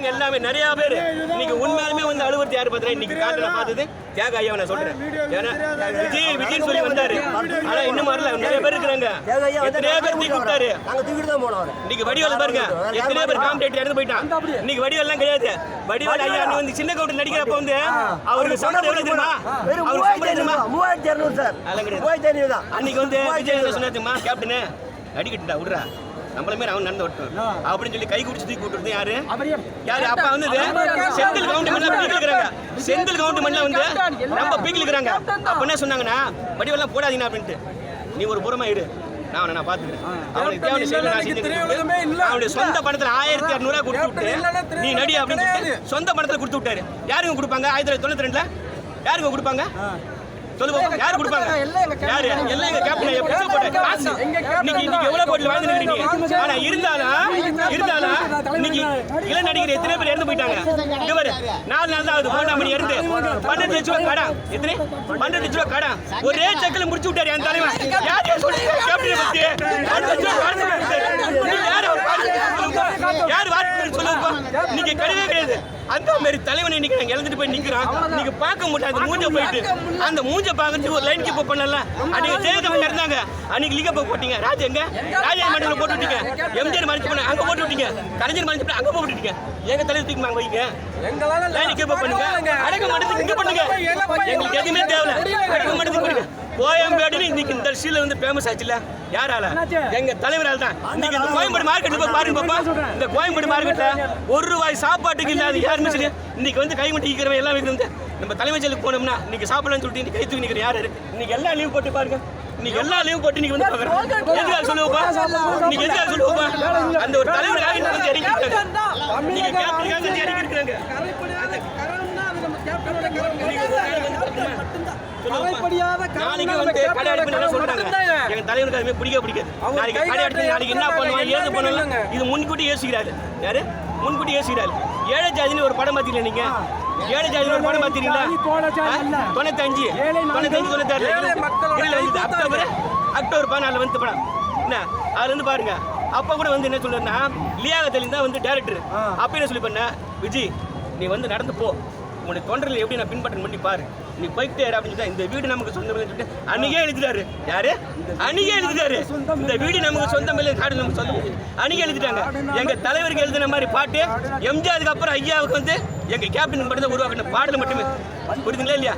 பிள்ளைங்க எல்லாமே நிறைய பேர். இன்னைக்கு உண்மையாலுமே வந்து அழுவுறது யாரு பார்த்தா? இன்னைக்கு காட்டுல பார்த்தது தியாக ஐயா நான் சொல்றேன். ஏன்னா விஜய் விஜய் சொல்லி வந்தாரு. ஆனா இன்னும் வரல நிறைய பேர் இருக்கிறாங்க. எத்தனையோ பேர் தூக்கி விட்டாரு. இன்னைக்கு வடிவேல் பாருங்க. எத்தனையோ பேர் காம்படேட்டர் இறந்து போயிட்டான். இன்னைக்கு வடிவேல்லாம் கிடையாது. வடிவேல் ஐயா நீ வந்து சின்ன கவுண்டர் நடிக்கிறப்ப வந்து அவருக்கு சம்பளம் எவ்வளவு தெரியுமா? அவருக்கு சம்பளம் தெரியுமா? மூவாயிரத்தி இரநூறு சார். அன்னைக்கு வந்து விஜய் சொன்னாச்சுமா கேப்டனு நடிக்கட்டுடா விடுறா. நம்மள மாதிரி அவன் நடந்து விட்டோம் அப்படின்னு சொல்லி கை குடிச்சு தூக்கி விட்டுறது யாரு? யாரு? அப்ப வந்து செந்தில் கவுண்டமெண்ட்ல பீக்கில் இருக்கிறாங்க. செந்தில் கவுண்டமெண்ட்ல வந்து ரொம்ப பீக்கில் இருக்கிறாங்க. அப்ப என்ன சொன்னாங்கன்னா வடிவெல்லாம் போடாதீங்க அப்படின்ட்டு. நீ ஒரு புறமா இரு. நான் நான் பாத்துக்கிறேன் அவனுக்கு தேவை செய்யணும் நான் செஞ்சு அவனுடைய சொந்த பணத்துல ஆயிரத்தி இரநூறுவா கொடுத்து விட்டு நீ நடி அப்படின்னு சொல்லிட்டு சொந்த பணத்துல கொடுத்து விட்டாரு. யாருங்க கொடுப்பாங்க? ஆயிரத்தி தொள்ளாயிரத்தி தொண்ணூத்தி ரெண்டுல? யாருங்க கொடுப்பாங்க? சொல்லுங்க யாரு கொடுப்பாங்க? யாரு? எல்லாம் எங்க கேப்டன் எப்படி போட்ட காசு. இன்னைக்கு இன்னைக்கு எவ்வளவு கோடி வாழ்ந்து நிக்கிறீங்க ஆனா இருந்தாலும் இருந்தாலும் இன்னைக்கு இள நடிகர் எத்தனை பேர் இறந்து போயிட்டாங்க? இவர் நாலு நாள் தான் ஆகுது போண்டாமணி இறந்து. பன்னெண்டு லட்ச ரூபா கடன் எத்தனை? பன்னெண்டு லட்ச ரூபா கடன் ஒரே செக்கில் முடிச்சு விட்டாரு என் தலைவன். யார் சொல்லுங்க கேப்டன் பத்தி. யார் சொல்லுங்க. இன்னைக்கு கிடையவே கிடையாது. அந்த மாதிரி தலைவனை இன்னைக்கு நாங்க இழந்துட்டு போய் நிக்கிறோம். நீங்க பார்க்க முடியாது அந்த மூஞ்ச போயிட்டு அந்த மூஞ்ச பார்க்கறதுக்கு ஒரு லைன் கீப் பண்ணல. அன்னைக்கு ஜெயதவன் இருந்தாங்க அன்னைக்கு லீக போட்டீங்க ராஜ் எங்க? ராஜா மண்டல போட்டு விட்டீங்க. எம்ஜிஆர் மறைச்சு பண்ண அங்க போட்டு விட்டீங்க. கலைஞர் மறைச்சு பண்ண அங்க போட்டு விட்டீங்க. எங்க தலைவர் தூக்கி வாங்க. வைங்க லைன் கீப் பண்ணுங்க. அடக்க மாட்டேங்குது இங்க பண்ணுங்க. எங்களுக்கு எதுவுமே தேவையில்ல. அடக்க மாட்டேங்குது பண்ணுங்க கோயம்பேடுன்னு இன்னைக்கு இந்த சீல வந்து ஃபேமஸ் ஆச்சுல? யாரால? எங்க தலைவரால் தான். இன்னைக்கு இந்த கோயம்பேடு மார்க்கெட் போய் பாருங்க பாப்பா. இந்த கோயம்பேடு மார்க்கெட்ல ஒரு ரூபாய் சாப்பாட்டுக்கு இல்லாத யாருமே சொல்லி இன்னைக்கு வந்து கை மட்டும் ஈக்கிறவன் எல்லாம் வந்து. நம்ம தலைமைச் செயலுக்கு போனோம்னா இன்னைக்கு சாப்பிடலாம்னு சொல்லிட்டு இன்னைக்கு கை தூக்கி நிக்கிற யாரு இருக்கு? இன்னைக்கு எல்லாம் லீவ் போட்டு பாருங்க. இன்னைக்கு எல்லாம் லீவ் போட்டு நீங்க வந்து பாக்குறேன் எதுக்காக சொல்லுவப்பா நீங்க எதுக்காக சொல்லுவப்பா அந்த ஒரு தலைவராக வந்து இறங்கி இருக்காங்க நீங்க கேப்டனுக்காக வந்து இறங்கி இருக்காங்க நாளைக்கு வந்து கடை அடிப்பு சொல்றாங்க. எங்க தலைவருக்கு அதுமே பிடிக்க பிடிக்காது. நாளைக்கு கடை அடிச்சு நாளைக்கு என்ன பண்ணுவான் ஏது பண்ணுவாங்க இது முன்கூட்டி யோசிக்கிறாரு யாரு? முன்கூட்டி யோசிக்கிறாரு ஏழை ஜாதின்னு ஒரு படம் பார்த்தீங்களா நீங்க? ஏழை ஜாதின்னு ஒரு படம் பார்த்தீங்களா தொண்ணூத்தஞ்சு. தொண்ணூத்தஞ்சு தொண்ணூத்தாறு அக்டோபர் அக்டோபர் பதினாலு வந்து படம். என்ன? அதுல இருந்து பாருங்க. அப்ப கூட வந்து என்ன சொல்றேன்னா லியாகத்தலி தான் வந்து டேரக்டர் அப்ப என்ன சொல்லி பண்ண? விஜய் நீ வந்து நடந்து போ. உன்னுடைய தொண்டர்கள் எப்படி நான் பின்பற்ற பண்ணி பாரு. நீ போயிட்டே அப்படின்னு சொல்லிட்டு இந்த வீடு நமக்கு சொந்தம் இல்லைன்னு சொல்லிட்டு அன்னைக்கே எழுதிட்டாரு. யாரு? அன்னைக்கே எழுதிட்டாரு. இந்த வீடு நமக்கு சொந்தம் இல்லை காடு நமக்கு சொந்தம் இல்லை. அன்னைக்கே எழுதிட்டாங்க. எங்க தலைவருக்கு எழுதின மாதிரி பாட்டு எம்ஜிஆருக்கு அப்புறம் ஐயாவுக்கு வந்து எங்க கேப்டன் மட்டும் தான் உருவாக்கின பாடல் மட்டுமே. புரியுதுங்களா இல்லையா?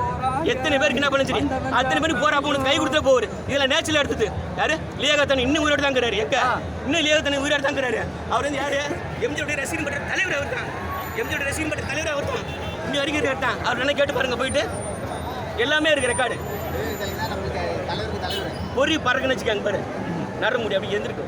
எத்தனை பேருக்கு என்ன பண்ண சரி அத்தனை பேருக்கு போற அப்போ கை கொடுத்தா போவாரு இதுல நேச்சுரல் எடுத்தது யாரு? லியாகத்தன் இன்னும் உயிரோடு தாங்கிறாரு எங்க? இன்னும் லியாகத்தன் உயிரோடு தாங்கிறாரு அவர் வந்து யாரு? எம்ஜியோட ரசிகன் பண்ற தலைவர் அவர் தான் எம்ஜியோட ரசிகன் பண்ற தலைவர் அவர் தான் இன்னும் வரைக்கும் கேட்டான். அவர் என்ன கேட்டு பாருங்க போயிட்டு. எல்லாமே இருக்கு ரெக்கார்டு பொறி பறக்குன்னு வச்சுக்காங்க பாரு நட முடியும் அப்படி எந்திருக்கு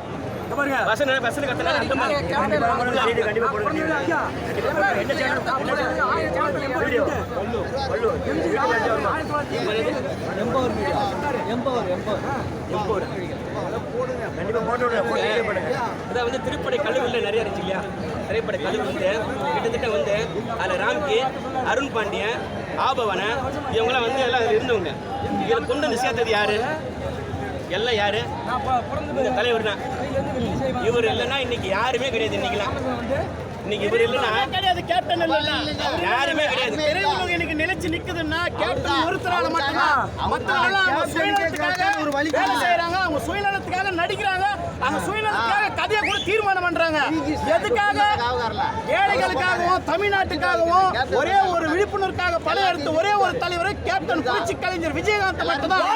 video பண்ணுங்க அதான் வந்து திருப்படை கல்லூரியில் நிறைய இருந்துச்சு இல்லையா திரைப்பட கல்லூரி வந்து கிட்டத்தட்ட வந்து அதில் ராம்கி அருண் பாண்டியன் ஆபவன? இவங்கெல்லாம் வந்து எல்லாம் இருந்தவங்க. இதில் கொண்டு வந்து சேர்த்தது யாரு? எல்லாம் யாரு? தலைவர் தான் இவர் இல்லைன்னா இன்னைக்கு யாருமே கிடையாது. இன்னைக்கெல்லாம். இன்னைக்கு இவர் இல்லைன்னா கிடையாது கேப்டன் இல்ல யாருமே கிடையாது. இன்னைக்கு நிலைச்சு நிக்குதுன்னா கேப்டன் ஒருத்தரால மட்டும்தான் மத்தவங்க அவங்க சுயநலத்துக்காக ஒரு வழி செய்யறாங்க அவங்க சுயநலத்துக்காக நடிக்கிறாங்க கூட தீர்மானம் பண்றாங்க. எதுக்காக? ஏழைகளுக்காகவும் தமிழ்நாட்டுக்காகவும் ஒரே ஒரு விழிப்புணர்வுக்காக படம் எடுத்த ஒரே ஒரு தலைவர் கேப்டன் புரட்சி கலைஞர் விஜயகாந்த் மட்டும்தான்.